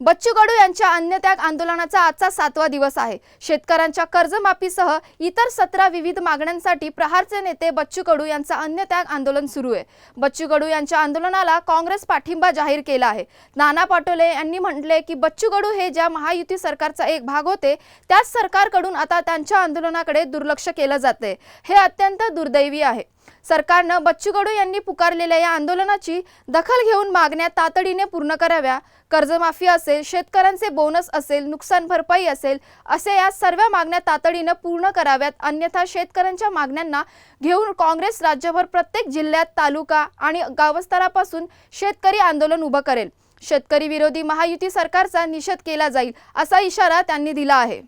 बच्चू कडू यांच्या अन्नत्याग आंदोलनाचा आजचा सातवा दिवस आहे. शेतकऱ्यांच्या कर्जमाफीसह इतर सतरा विविध मागण्यांसाठी प्रहारचे नेते बच्चू कडू यांचा अन्नत्याग आंदोलन सुरू आहे. बच्चू कडू यांच्या आंदोलनाला काँग्रेस पाठिंबा जाहीर केला आहे. नाना पाटोले यांनी म्हटले की बच्चू कडू हे ज्या महायुती सरकारचा एक भाग होते त्याच सरकारकडून आता त्यांच्या आंदोलनाकडे दुर्लक्ष केलं जाते. हे अत्यंत दुर्दैवी आहे. सरकारनं बच्चू कडू यांनी पुकारलेल्या या आंदोलनाची दखल घेऊन मागण्या तातडीने पूर्ण कराव्या. कर्जमाफी असेल शेतकऱ्यांचे बोनस असेल नुकसान भरपाई असेल असे या सर्व मागण्या तातडीनं पूर्ण कराव्यात. अन्यथा शेतकऱ्यांच्या मागण्यांना घेऊन काँग्रेस राज्यभर प्रत्येक जिल्ह्यात तालुका आणि गावस्तरापासून शेतकरी आंदोलन उभं करेल. शेतकरी विरोधी महायुती सरकारचा निषेध केला जाईल असा इशारा त्यांनी दिला आहे.